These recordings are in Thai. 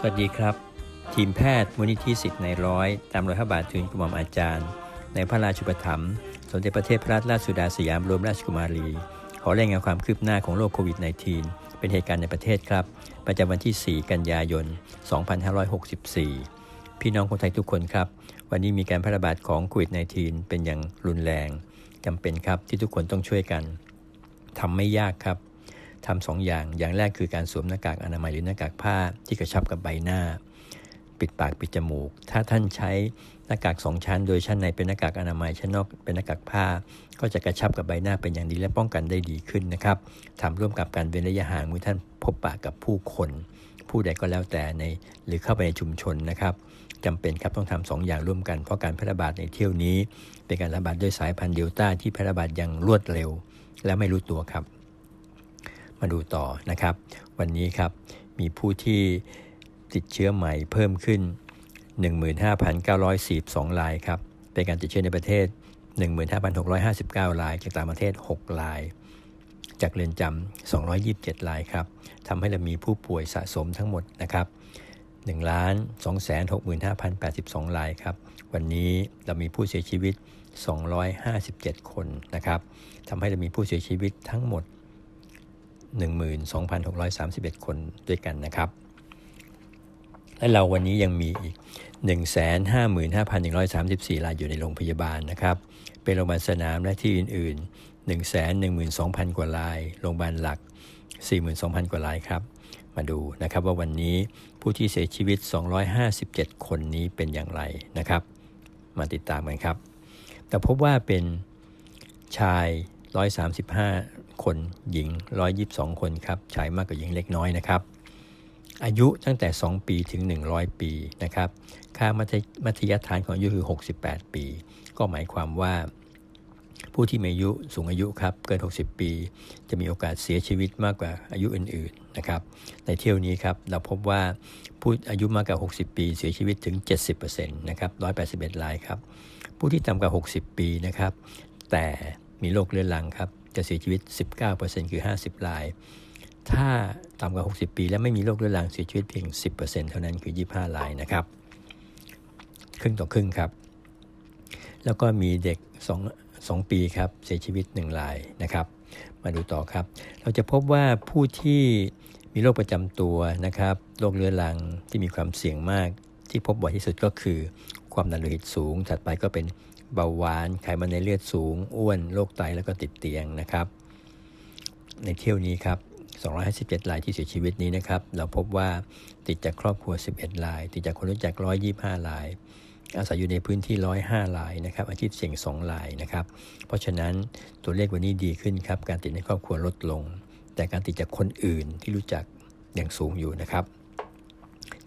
สวัสดีครับ ทีมแพทย์มูลนิธิสิทธิ์ในร้อย ตามรอยพระบาทถึงกระหม่อมอาจารย์ ในพระราชุปถัมภ์สมเด็จพระเทพรัตนราชสุดาสยามบรมราชกุมารี ขอรายงานความคืบหน้าของโรคโควิด -19 เป็นเหตุการณ์ในประเทศครับ ประจำวันที่ 4 กันยายน 2564 พี่น้องคนไทยทุกคนครับ วันนี้มีการแพร่ระบาดของโควิด -19 เป็นอย่างรุนแรงจำเป็นครับที่ทุกคนต้องช่วยกันทำไม่ยากครับ ทำสองอย่าง อย่างแรกคือการสวมหน้ากากอนามัยหรือหน้ากากผ้าที่กระชับกับใบหน้า ปิดปากปิดจมูก ถ้าท่านใช้หน้ากากสองชั้น โดยชั้นในเป็นหน้ากากอนามัยชั้นนอกเป็นหน้ากากผ้า ก็จะกระชับกับใบหน้าเป็นอย่างดีและป้องกันได้ดีขึ้นนะครับทำร่วมกับการเว้นระยะห่างเมื่อท่านพบปะกับผู้คน ผู้ใดก็แล้วแต่ในหรือเข้าไปในชุมชนนะครับจำเป็นครับต้องทำสองอย่างร่วมกันเพราะการแพร่ระบาดในเที่ยวนี้ เป็นการระบาดด้วยสายพันธุ์เดลต้าที่แพร่ระบาดอย่างรวดเร็ว และไม่รู้ตัวครับ มาดูต่อนะครับ วันนี้ครับมีผู้ที่ติดเชื้อใหม่เพิ่มขึ้น 15,942รายครับ เป็นการติดเชื้อในประเทศ 15,659ราย จากต่างประเทศ 6 ราย จากเรือนจำ227รายครับทำให้เรามีผู้ป่วยสะสมทั้งหมดนะครับ1ล้าน265,082รายครับ วันนี้เรามีผู้เสียชีวิต 257 คนนะครับทำให้เรามีผู้เสียชีวิตทั้งหมด 12,631 คนด้วยกันนะครับ และเราวันนี้ยังมีอีก 155,134 รายอยู่ในโรงพยาบาลนะครับ เป็นโรงพยาบาลสนามและที่อื่น ๆ 112,000 กว่าราย โรงพยาบาลหลัก 42,000 กว่ารายครับ มาดูนะครับว่าวันนี้ผู้ที่เสียชีวิต 257 คนนี้เป็นอย่างไรนะครับ มาติดตามกันครับ แต่พบว่าเป็นชาย 135 คน หญิง 122 คนครับชายมากกว่าหญิงเล็กน้อยนะครับ อายุตั้งแต่ 2 ปีถึง 100 ปีนะครับค่ามัธยฐานของอายุคือ 68 ปี ก็หมายความว่า ผู้ที่มีอายุสูงอายุครับเกิน 60 ปี จะมีโอกาสเสียชีวิตมากกว่าอายุอื่นๆนะครับในเที่ยวนี้ครับเราพบว่าผู้อายุมากกว่า 60 ปี เสียชีวิตถึง 70%นะครับ181รายครับผู้ที่ต่ำกว่า 60 ปีนะครับแต่มีโรคเรื้อรังครับ จะเสียชีวิต 19%คือ 50 ราย ถ้าต่ำกว่า 60 ปี และไม่มีโรคเรื้อรังเสียชีวิตเพียง 10%เท่านั้นคือ 25 รายนะครับ ครึ่งต่อครึ่งครับ แล้วก็มีเด็ก 2 2 ปีครับเสียชีวิต 1 รายนะครับ มาดูต่อครับ เราจะพบว่าผู้ที่มีโรคประจำตัวนะครับโรคเรื้อรังที่มีความเสี่ยงมากที่พบบ่อยที่สุดก็คือ ความดันโลหิตสูง ถัดไปก็เป็น เบาหวาน ไขมันในเลือดสูง อ้วน โรคไต แล้วก็ติดเตียงนะครับ ในเที่ยวนี้ครับ 257รายที่เสียชีวิตนี้นะครับ เราพบว่าติดจากครอบครัว 11ราย ติดจากคนรู้จัก 125ราย อาศัยอยู่ในพื้นที่ 105รายนะครับ อาชีพเสี่ยง 2รายนะครับ เพราะฉะนั้นตัวเลขวันนี้ดีขึ้นครับ การติดในครอบครัวลดลง แต่การติดจากคนอื่นที่รู้จักอยังสูงอยู่นะครับ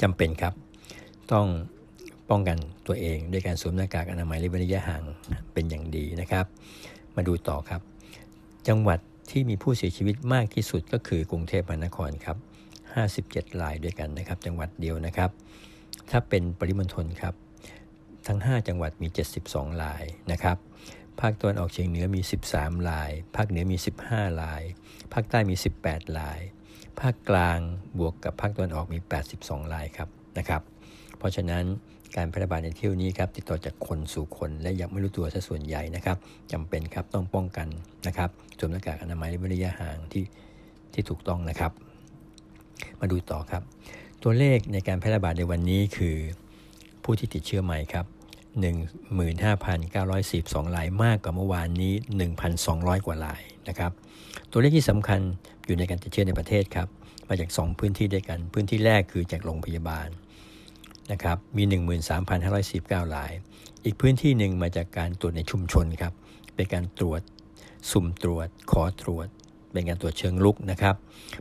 จำเป็นครับ ต้อง ป้องกันตัวเองด้วยการสวมหน้ากากอนามัยและเว้นระยะห่างเป็นอย่างดีนะครับ มาดูต่อครับ จังหวัดที่มีผู้เสียชีวิตมากที่สุดก็คือกรุงเทพมหานครครับ 57รายด้วยกันนะครับ จังหวัดเดียวนะครับ ถ้าเป็นปริมณฑลครับ ทั้ง 5 จังหวัดมี 72รายนะครับ ภาคตะวันออกเฉียงเหนือมี 13ราย ภาคเหนือมี 15ราย ภาคใต้มี 18ราย ภาคกลางบวกกับภาคตะวันออกมี 82รายครับนะครับ เพราะฉะนั้น การแพร่ระบาดในเที่ยวนี้ครับติดต่อจากคนสู่คน และยังไม่รู้ตัวซะส่วนใหญ่นะครับจำเป็นครับต้องป้องกันนะครับสวมหน้ากากอนามัยและระยะห่างที่ที่ถูกต้องนะครับ มาดูต่อครับ ตัวเลขในการแพร่ระบาดในวันนี้คือ ผู้ที่ติดเชื้อใหม่ครับ15,942รายมากกว่าเมื่อวานนี้ 1,200 กว่ารายนะครับ ตัวเลขที่สำคัญอยู่ในการติดเชื้อในประเทศครับ มาจาก 2 พื้นที่ด้วยกัน พื้นที่แรกคือจากโรงพยาบาล นะครับมี 13,519ราย อีกพื้นที่หนึ่งมาจากการตรวจในชุมชนครับ เป็นการตรวจสุ่มตรวจ ขอตรวจ เป็นการตรวจเชิงลุกนะครับ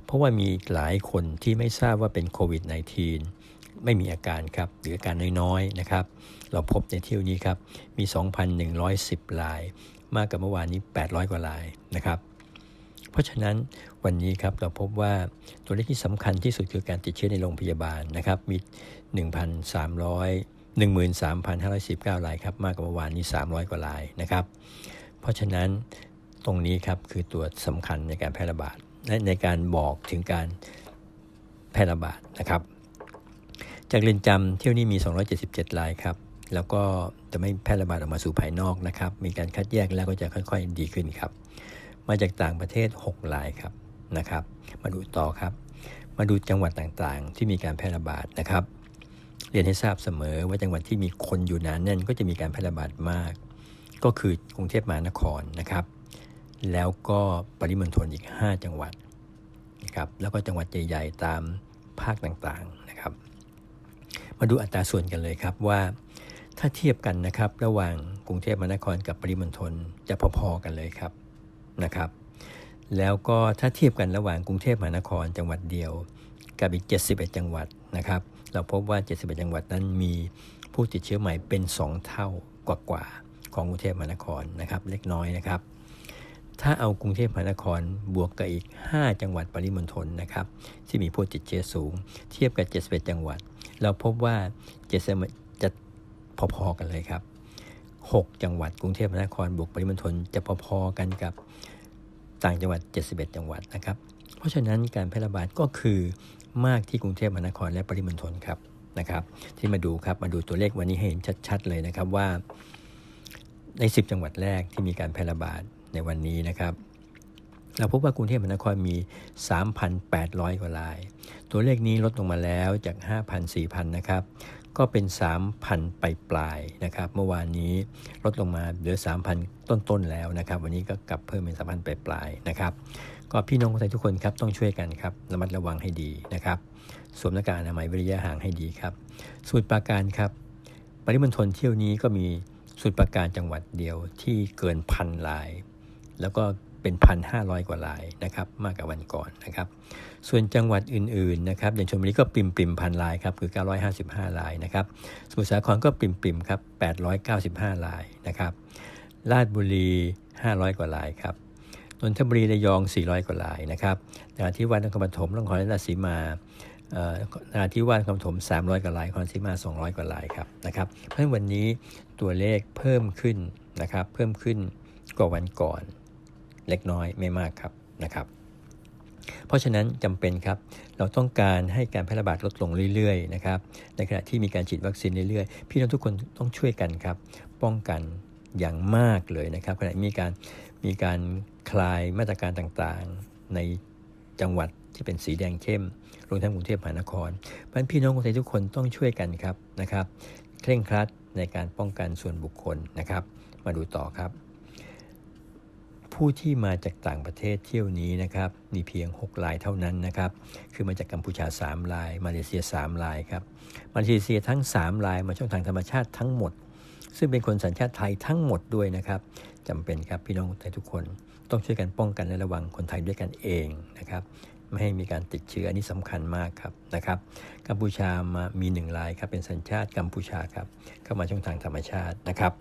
เพราะว่ามีหลายคนที่ไม่ทราบว่าเป็นโควิด -19 ไม่มีอาการครับ หรืออาการน้อยๆนะครับ เราพบในเที่ยวนี้ครับ มี 2,110ราย มากกว่าเมื่อวานนี้ 800 กว่ารายนะครับ เพราะฉะนั้นวันนี้ครับเราพบว่าตัวเลขที่สำคัญที่สุดคือการติดเชื้อในโรงพยาบาลนะครับมี 1,300 13,519รายครับมากกว่าเมื่อวานนี้ 300 กว่ารายนะครับ เพราะฉะนั้นตรงนี้ครับคือตัวสำคัญในการแพร่ระบาดและในการบอกถึงการแพร่ระบาดนะครับ จากเรือนจำเที่ยวนี้มี 277 รายครับแล้วก็จะไม่แพร่ระบาดออกมาสู่ภายนอกนะครับ มีการคัดแยกแล้วก็จะค่อย ๆ ดีขึ้นครับ มาจากต่างประเทศ 6 รายครับนะครับ มาดูต่อครับ มาดูจังหวัดต่างๆ ที่มีการแพร่ระบาดนะครับ เรียนให้ทราบเสมอว่าจังหวัดที่มีคนอยู่หนานแน่นก็จะมีการแพร่ระบาดมาก ก็คือกรุงเทพมหานครนะครับ แล้วก็ปริมณฑลอีก 5 จังหวัดนะครับแล้วก็จังหวัดใหญ่ๆตามภาคต่างๆนะครับ มาดูอัตราส่วนกันเลยครับว่าถ้าเทียบกันนะครับระหว่างกรุงเทพมหานครกับปริมณฑลจะพอๆกันเลยครับ นะครับแล้วก็ถ้าเทียบกันระหว่างกรุงเทพมหานครจังหวัดเดียว กับอีก 71 จังหวัดนะครับเราพบว่า 71 จังหวัดนั้นมีผู้ติดเชื้อใหม่เป็น 2 เท่ากว่าๆของกรุงเทพมหานครนะครับเล็กน้อยนะครับ ถ้าเอากรุงเทพมหานครบวกกับอีก 5 จังหวัดปริมณฑลนะครับที่มีผู้ติดเชื้อสูง เทียบกับ 71 จังหวัด เราพบว่า7จะพอๆกันเลยครับ 6 จังหวัดกรุงเทพมหานครบวกปริมณฑลจะพอๆกันกับต่างจังหวัด 71 จังหวัดนะครับ เพราะฉะนั้นการแพร่ระบาดก็คือมากที่กรุงเทพมหานครและปริมณฑลครับนะครับ ที่มาดูครับมาดูตัวเลขวันนี้ให้เห็นชัด ๆ เลยนะครับว่า ใน 10 จังหวัดแรกที่มีการแพร่ระบาดในวันนี้นะครับ เราพบว่ากรุงเทพมหานครมี 3,800 กว่าราย ตัวเลขนี้ลดลงมาแล้วจาก 5,000 4,000 นะครับ ก็เป็น 3,000 ไปปลายนะครับ เมื่อวานนี้ลดลงมาเหลือ 3,000 ต้นๆแล้วนะครับ วันนี้ก็กลับเพิ่มเป็น 3,000 ไปปลายนะครับ ก็พี่น้องคนไทยทุกคนครับต้องช่วยกันครับระมัดระวังให้ดีนะครับ สวมหน้ากากอนามัยวิริยะห่างให้ดีครับสูตรปราการครับ ปริมณฑลเที่ยวนี้ก็มีสูตรปราการจังหวัดเดียวที่เกินพันลาย แล้วก็ เป็นพันห้าร้อยกว่าลายนะครับมากกว่าวันก่อนนะครับ ส่วนจังหวัดอื่นๆนะครับอย่างชลบุรีก็ปิ่มปิ่มพันลายครับคือ 955 ลายนะครับสมุทรสาครก็ปิ่มปริมครับ 895 ลายนะครับราชบุรี 500 กว่าลายครับนนทบุรีระยอง 400 กว่าลายนะครับนราธิวาสนครปฐมนครราชสีมานราธิวาสนครปฐม300 กว่าลายนครราชสีมา 200 กว่าลายครับนะครับเพราะฉะนั้นวันนี้ตัวเลขเพิ่มขึ้นนะครับเพิ่มขึ้นกว่าวันก่อน เล็กน้อยไม่มากครับนะครับ เพราะฉะนั้นจำเป็นครับเราต้องการให้การแพร่ระบาดลดลงเรื่อยๆนะครับในขณะที่มีการฉีดวัคซีนเรื่อยๆ พี่น้องทุกคนต้องช่วยกันครับ ป้องกันอย่างมากเลยนะครับขณะมีการมีการคลายมาตรการต่างๆ ในจังหวัดที่เป็นสีแดงเข้มรวมทั้งกรุงเทพมหานครเพราะฉะนั้นพี่น้องคนไทยทุกคนต้องช่วยกันครับนะครับ เคร่งครัดในการป้องกันส่วนบุคคลนะครับ มาดูต่อครับ ผู้ที่มาจากต่างประเทศเที่ยวนี้นะครับมีเพียง 6 รายเท่านั้นนะครับคือมาจากกัมพูชา 3 ราย มาเลเซีย 3 รายครับมาเลเซียทั้ง 3 รายมาช่องทางธรรมชาติทั้งหมด ซึ่งเป็นคนสัญชาติไทยทั้งหมดด้วยนะครับจำเป็นครับพี่น้องไทยทุกคน ต้องช่วยกันป้องกันและระวังคนไทยด้วยกันเองนะครับไม่ให้มีการติดเชื้ออันนี้สำคัญมากครับนะครับ กัมพูชามามีหนึ่งรายครับเป็นสัญชาติกัมพูชาครับเข้ามาช่องทางธรรมชาตินะครับ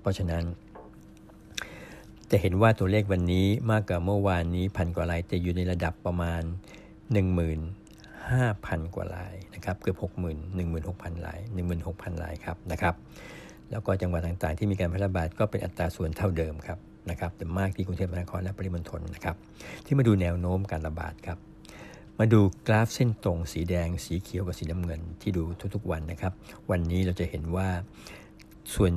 เพราะฉะนั้น จะเห็นว่าตัวเลขวันนี้มากกว่าเมื่อวานนี้พันกว่าลายแต่อยู่ในระดับประมาณ 15,000 กว่าลายนะครับเกือบ 60,000 16,000ลาย16,000ลายครับนะครับแล้วก็จังหวัดต่างๆ ที่มีการแพร่ระบาดก็เป็นอัตราส่วนเท่าเดิมครับนะครับแต่มากที่กรุงเทพมหานครและปริมณฑลนะครับที่มาดูแนวโน้มการระบาดครับมาดูกราฟเส้นตรงสีแดง สีเขียวกับสีน้ำเงินที่ดูทุกๆวันนะครับ วันนี้เราจะเห็นว่าส่วน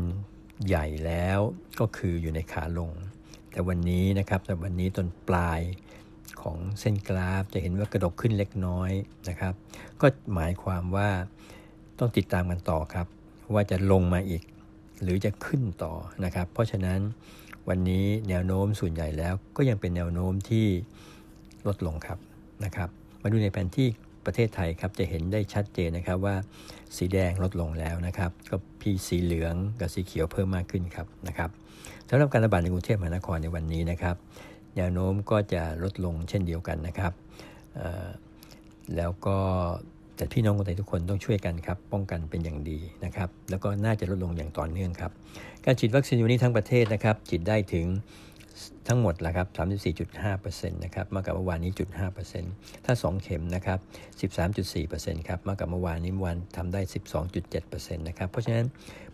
ใหญ่แล้วก็คืออยู่ในขาลง แต่วันนี้นะครับแต่วันนี้ต้นปลายของเส้นกราฟจะเห็นว่ากระดกขึ้นเล็กน้อยนะครับ ก็หมายความว่าต้องติดตามกันต่อครับ ว่าจะลงมาอีก หรือจะขึ้นต่อนะครับ เพราะฉะนั้นวันนี้แนวโน้มส่วนใหญ่แล้วก็ยังเป็นแนวโน้มที่ลดลงครับนะครับ มาดูในแผนที่ ประเทศไทยครับจะเห็นได้ชัดเจนนะครับว่า สีแดงลดลงแล้วนะครับ ก็พีสีเหลืองกับสีเขียวเพิ่มมากขึ้นครับนะครับสำหรับการระบาดในกรุงเทพมหานครในวันนี้นะครับแนวโน้มก็จะลดลงเช่นเดียวกันนะครับแล้วก็แต่พี่น้องคนไทยทุกคนต้องช่วยกันครับ ป้องกันเป็นอย่างดีนะครับ แล้วก็น่าจะลดลงอย่างต่อเนื่องครับ การฉีดวัคซีนวันนี้ทั้งประเทศนะครับ ฉีดได้ถึง ทั้งหมดละครับ34.5%นะครับมากกว่าเมื่อวานนี้จุด5%ถ้า 2 เข็มนะครับ13.4%ครับมากกว่าเมื่อวานนี้วันทำได้ 12.7%นะครับเพราะฉะนั้น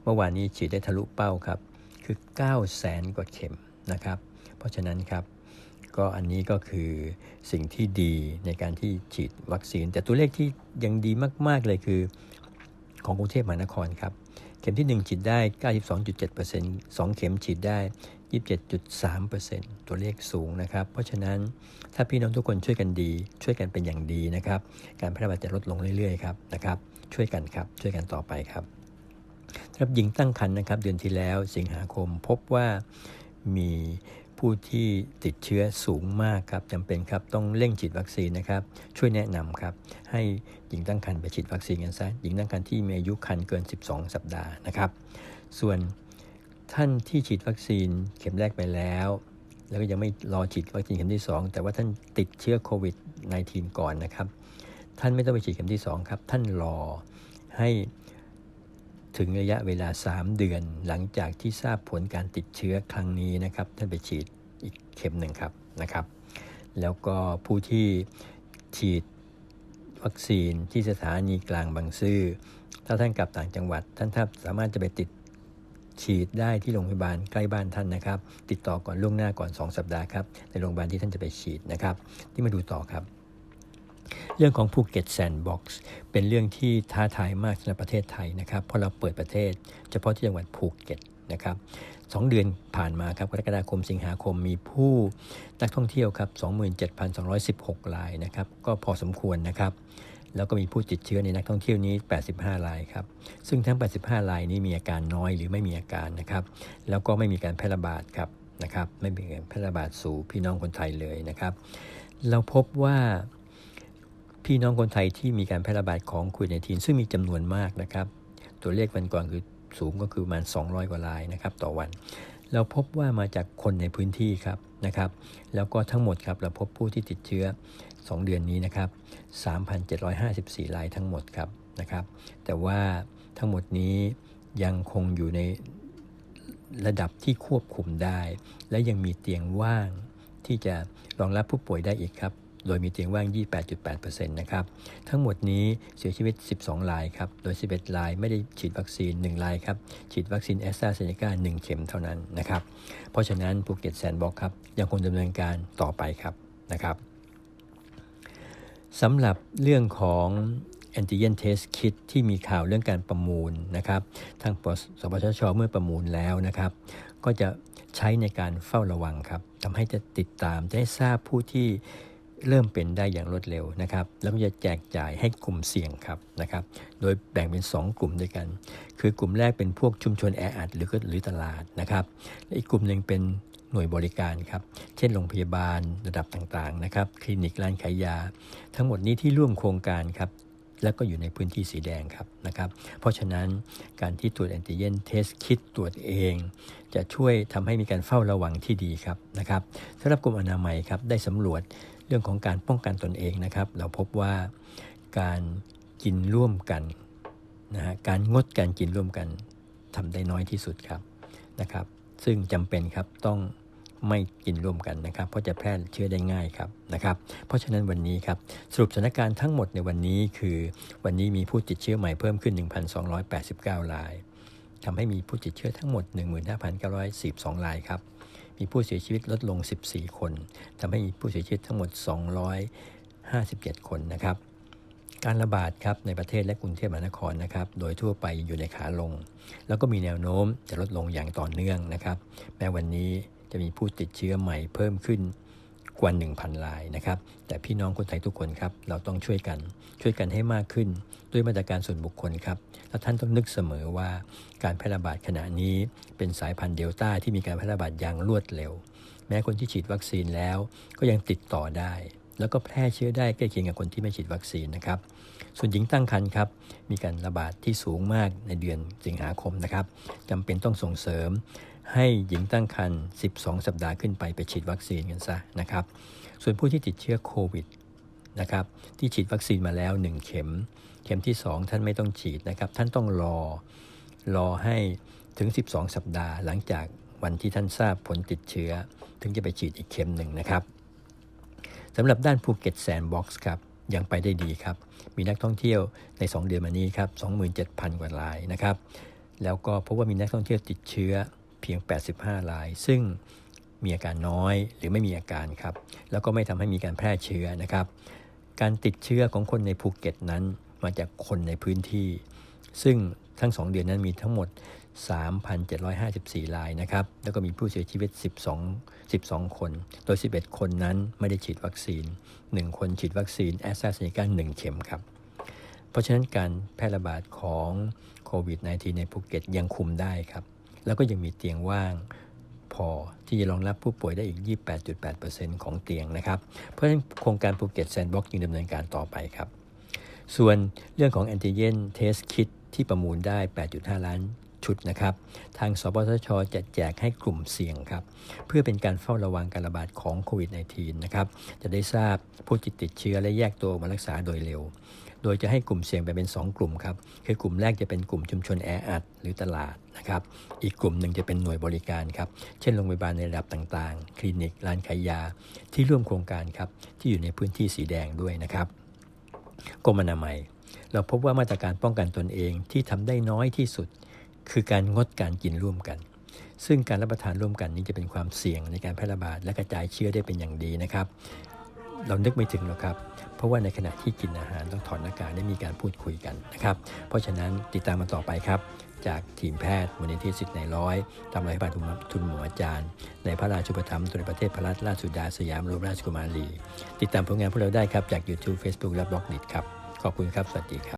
เมื่อวานนี้ฉีดได้ทะลุเป้าครับคือ9แสนกว่าเข็มนะครับ เพราะฉะนั้นครับก็อันนี้ก็คือสิ่งที่ดีในการที่ฉีดวัคซีน แต่ตัวเลขที่ยังดีมาก ๆ เลยคือของกรุงเทพมหานครครับ เข็มที่ 1 ฉีดได้ 92.7% 2 เข็มฉีดได้ 27.3%ตัวเลขสูงนะครับ เพราะฉะนั้นถ้าพี่น้องทุกคนช่วยกันดี ช่วยกันเป็นอย่างดีนะครับ การแพร่ระบาดจะลดลงเรื่อยๆครับนะครับ ช่วยกันครับ ช่วยกันต่อไปครับครับหญิงตั้งครรภ์นะครับ เดือนที่แล้วสิงหาคมพบว่ามีผู้ที่ติดเชื้อสูงมากครับจำเป็นครับต้องเร่งฉีดวัคซีนนะครับ ช่วยแนะนำครับ ให้หญิงตั้งครรภ์ไปฉีดวัคซีนกันซะหญิงตั้งครรภ์ที่มีอายุครรภ์เกิน 12 สัปดาห์นะครับ ส่วน ท่านที่ฉีดวัคซีนเข็มแรกไปแล้ว แล้วก็ยังไม่รอฉีดวัคซีนเข็มที่ 2 แต่ว่าท่านติดเชื้อโควิด -19 ก่อนนะครับ ท่านไม่ต้องไปฉีดเข็มที่ 2 ครับ ท่านรอให้ถึงระยะเวลา 3 เดือนหลังจากที่ทราบผลการติดเชื้อครั้งนี้นะครับ ท่านไปฉีดอีกเข็มหนึ่งครับนะครับ แล้วก็ผู้ที่ฉีดวัคซีนที่สถานีกลางบางซื่อถ้าท่านกลับต่างจังหวัด ท่านถ้าสามารถจะไปติด ฉีดได้ที่โรงพยาบาลใกล้บ้านท่านนะครับ ติดต่อก่อนล่วงหน้าก่อน 2 สัปดาห์ครับในโรงพยาบาลที่ท่านจะไปฉีดนะครับ ที่มาดูต่อครับ เรื่องของภูเก็ตแซนด์บ็อกซ์เป็นเรื่องที่ท้าทายมากสำหรับประเทศไทยนะครับเพราะเราเปิดประเทศ เฉพาะที่จังหวัดภูเก็ตนะครับสองเดือนผ่านมาครับกรกฎาคมสิงหาคมมีผู้นักท่องเที่ยวครับ 27,216รายนะครับ ก็พอสมควรนะครับ แล้วก็มีผู้ติดเชื้อในนักท่องเที่ยวนี้ 85 รายครับ ซึ่งทั้ง 85 รายนี้มีอาการน้อยหรือไม่มีอาการนะครับ แล้วก็ไม่มีการแพร่ระบาดครับนะครับ ไม่มีการแพร่ระบาดสู่พี่น้องคนไทยเลยนะครับ เราพบว่าพี่น้องคนไทยที่มีการแพร่ระบาดของโควิด -19 ซึ่งมีจำนวนมากนะครับ ตัวเลขวันก่อนคือสูงก็คือประมาณ 200 กว่ารายนะครับต่อวัน เราพบว่ามาจากคนในพื้นที่ครับนะครับ แล้วก็ทั้งหมดครับเราพบผู้ที่ติดเชื้อ 2 เดือนนี้นะครับ 3,754 รายทั้งหมดครับนะครับ แต่ว่าทั้งหมดนี้ยังคงอยู่ในระดับที่ควบคุมได้ และยังมีเตียงว่างที่จะรองรับผู้ป่วยได้อีกครับ โดยมีเตียงว่าง 28.8%นะครับ ทั้งหมดนี้เสียชีวิต 12 รายครับ โดย 11 รายไม่ได้ฉีดวัคซีน 1 รายครับ ฉีดวัคซีนแอสตราเซเนกา1 เข็มเท่านั้นนะครับ เพราะฉะนั้นภูเก็ตแซนด์บ็อกครับ ยังคงดำเนินการต่อไปครับนะครับ สำหรับเรื่องของแอนติเจนเทสคิดที่มีข่าวเรื่องการประมูลนะครับทางสปชชเมื่อประมูลแล้วนะครับ ก็จะใช้ในการเฝ้าระวังครับทำให้จะติดตามจะได้ทราบผู้ที่เริ่มเป็นได้อย่างรวดเร็วนะครับ แล้วก็จะแจกจ่ายให้กลุ่มเสี่ยงครับนะครับ โดยแบ่งเป็น 2 กลุ่มด้วยกัน คือกลุ่มแรกเป็นพวกชุมชนแออัดหรือก็หรือตลาดนะครับและอีกกลุ่มหนึ่งเป็น หน่วยบริการครับ เช่นโรงพยาบาลระดับต่างๆนะครับ คลินิกร้านขายยา ทั้งหมดนี้ที่ร่วมโครงการครับแล้วก็อยู่ในพื้นที่สีแดงครับนะครับ เพราะฉะนั้นการที่ตรวจแอนติเจนเทสคิดตรวจเอง จะช่วยทำให้มีการเฝ้าระวังที่ดีครับนะครับสำหรับกรมอนามัยครับได้สำรวจเรื่องของการป้องกันตนเองนะครับ เราพบว่าการกินร่วมกันนะฮะการงดการกินร่วมกันทำได้น้อยที่สุดครับนะครับ ซึ่งจำเป็นครับต้อง ไม่กินร่วมกันนะครับ เพราะจะแพร่เชื้อได้ง่ายครับนะครับ เพราะฉะนั้นวันนี้ครับสรุปสถานการณ์ทั้งหมดในวันนี้คือ วันนี้มีผู้ติดเชื้อใหม่เพิ่มขึ้น 1,289รายทำให้มีผู้ติดเชื้อทั้งหมด 15,942รายครับ มีผู้เสียชีวิตลดลง 14 คนทำให้มีผู้เสียชีวิตทั้งหมด 257 คนนะครับ การระบาดครับในประเทศและกรุงเทพมหานครนะครับ โดยทั่วไปอยู่ในขาลง แล้วก็มีแนวโน้มจะลดลงอย่างต่อเนื่องนะครับ แม้วันนี้ จะมีผู้ติดเชื้อใหม่เพิ่มขึ้นกว่า 1,000รายนะครับ แต่พี่น้องคนไทยทุกคนครับ เราต้องช่วยกัน ช่วยกันให้มากขึ้น ด้วยมาตรการส่วนบุคคลครับ และท่านต้องนึกเสมอว่าการแพร่ระบาดขณะนี้เป็นสายพันธุ์เดลต้าที่มีการแพร่ระบาดอย่างรวดเร็ว แม้คนที่ฉีดวัคซีนแล้วก็ยังติดต่อได้ แล้วก็แพร่เชื้อได้ใกล้เคียงกับคนที่ไม่ฉีดวัคซีนนะครับ ส่วนหญิงตั้งครรภ์ครับ มีการระบาดที่สูงมากในเดือนสิงหาคมนะครับจำเป็นต้องส่งเสริม ให้หญิงตั้งครรภ์ 12 สัปดาห์ขึ้นไปไปฉีดวัคซีนกันซะนะครับ ส่วนผู้ที่ติดเชื้อโควิดนะครับที่ฉีดวัคซีนมาแล้ว 1 เข็ม เข็มที่ 2 ท่านไม่ต้องฉีดนะครับ ท่านต้องรอรอให้ถึง 12 สัปดาห์ หลังจากวันที่ท่านทราบผลติดเชื้อ ถึงจะไปฉีดอีกเข็มหนึ่งนะครับสำหรับด้านภูเก็ตแซนด์บ็อกซ์ครับยังไปได้ดีครับ มีนักท่องเที่ยวใน 2 เดือนมานี้ครับ 27,000 กว่ารายนะครับ แล้วก็พบว่ามีนักท่องเที่ยวติดเชื้อ เพียง 85ราย ซึ่งมีอาการน้อยหรือไม่มีอาการครับ แล้วก็ไม่ทำให้มีการแพร่เชื้อนะครับ การติดเชื้อของคนในภูเก็ตนั้นมาจากคนในพื้นที่ ซึ่งทั้ง 2 เดือนนั้นมีทั้งหมด 3,754รายนะครับ แล้วก็มีผู้เสียชีวิต 12 12 คน โดย 11 คนนั้นไม่ได้ฉีดวัคซีน 1 คนฉีดวัคซีนแอสตราเซเนกา1เข็มครับ เพราะฉะนั้นการแพร่ระบาดของโควิด -19 ในภูเก็ตยังคุมได้ครับ แล้วก็ยังมีเตียงว่างพอที่จะรองรับผู้ป่วยได้อีก 28.8%ของเตียงนะครับ เพราะฉะนั้นโครงการภูเก็ตแซนด์บ็อกซ์ยังดำเนินการต่อไปครับ ส่วนเรื่องของแอนติเจนเทสคิดที่ประมูลได้ 8.5 ล้านชุดนะครับ ทางสปสชจะแจกให้กลุ่มเสี่ยงครับ เพื่อเป็นการเฝ้าระวังการระบาดของโควิด -19 นะครับ จะได้ทราบผู้ติดติดเชื้อและแยกตัวมารักษาโดยเร็ว โดยจะให้กลุ่มเสี่ยงแบ่งเป็น 2 กลุ่มครับ คือกลุ่มแรกจะเป็นกลุ่มชุมชนแออัดหรือตลาดนะครับ อีกกลุ่มหนึ่งจะเป็นหน่วยบริการครับ เช่นโรงพยาบาลในระดับต่างๆ คลินิก ร้านขายยา ที่ร่วมโครงการครับ ที่อยู่ในพื้นที่สีแดงด้วยนะครับกรมอนามัย เราพบว่ามาตรการป้องกันตนเองที่ทำได้น้อยที่สุด คือการงดการกินร่วมกันซึ่งการรับประทานร่วมกันนี้จะเป็นความเสี่ยงในการแพร่ระบาดและกระจายเชื้อได้เป็นอย่างดีนะครับ เรานึกไม่ถึงหรอกครับ เพราะว่าในขณะที่กินอาหารต้องถอดหน้ากากได้มีการพูดคุยกันนะครับ เพราะฉะนั้นติดตามมาต่อไปครับ จากทีมแพทย์มูลนิธิสิทธิ์ในร้อยตามรายบาลทุนหมออาจารย์ ในพระราชูปถัมภ์ตุนประเทศพระราชราชสุดาสยามรมราชกุมารี ติดตามผลงานพวกเราได้ครับจาก YouTube Facebook และบล็อกดิครับ ขอบคุณครับ สวัสดีครับ